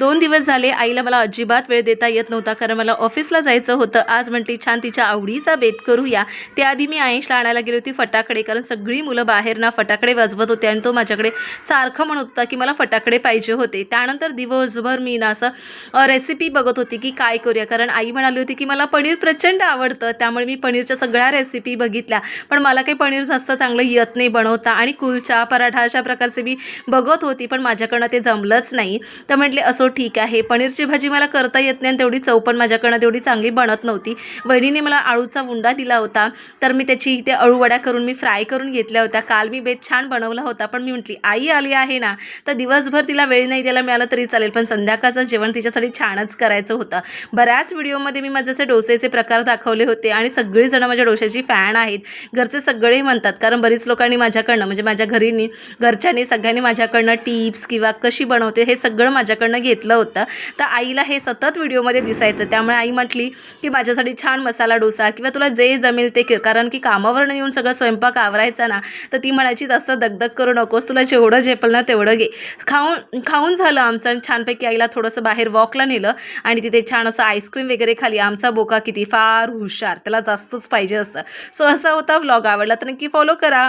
दोन दिवस झाले आईला मला अजिबात वेळ देता येत नव्हता कारण मला ऑफिसला जायचं होतं. आज म्हटली छान तिच्या आवडीचा बेत करूया. त्याआधी मी आयुषला आणायला गेली होती फटाकडे कारण सगळी मुलं बाहेर ना फटाकडे वाजवत होते आणि तो माझ्याकडे सारखं म्हणत होता की मला फटाकडे पाहिजे होते. त्यानंतर दिवसभर मी ना असं रेसिपी बघत होती की काय करूया कारण आई म्हणाली होती की मला पनीर प्रचंड आवडतं. त्यामुळे मी पनीरच्या सगळ्या रेसिपी बघितल्या. पण मला काही पनीर जास्त चांगलं येत नाही बनवता आणि कुलचा पराठा अशा प्रकारचे मी बघत होती पण माझ्याकडनं ते जमलंच नाही. तर म्हटले असो ठीक आहे. पनीरची भाजी मला करता येत नाही आणि तेवढी चव पण माझ्याकडनं तेवढी चांगली बनत नव्हती. वहिनीने मला आळूचा उंडा दिला होता. तर मी त्याची ते अळूवड्या करून मी फ्राय करून घेतल्या होत्या. काल मी बेत छान बनवला होता. पण मी म्हटली आई आली आहे ना तर दिवसभर तिला वेळ नाही द्यायला मिळाला तरी चालेल. पण संध्याकाळचं जेवण तिच्यासाठी छानच करायचं होतं. बऱ्याच व्हिडिओमध्ये मी माझे असे डोसेचे प्रकार दाखवले होते आणि सगळीजणं माझ्या डोश्याची फॅन आहेत. घरचे सगळे म्हणतात कारण बरीच लोकांनी माझ्याकडनं म्हणजे माझ्या घरीनी घरच्यांनी सगळ्यांनी माझ्याकडनं टिप्स किंवा कशी बनवते हे सगळं माझ्याकडनं घेतलं होतं. तर आईला हे सतत व्हिडिओमध्ये दिसायचं. त्यामुळे आई म्हटली की माझ्यासाठी छान मसाला डोसा किंवा तुला जे जमेल ते कारण की कामावरनं येऊन सगळं स्वयंपाक आवरायचा ना तर ती म्हणायची जास्त दगदग करू नकोस. तुला जेवढं झेपल ना तेवढं घे. खाऊन खाऊन झालं आमचं आणि छानपैकी आईला थोडंसं बाहेर वॉकला नेलं आणि तिथे छान असं आईस्क्रीम वगैरे खाली. आमचा बोका किती फार हुशार. त्याला जास्तच पाहिजे असतं. सो असा होता व्लॉग आवडला तर नक्की फॉलो करा.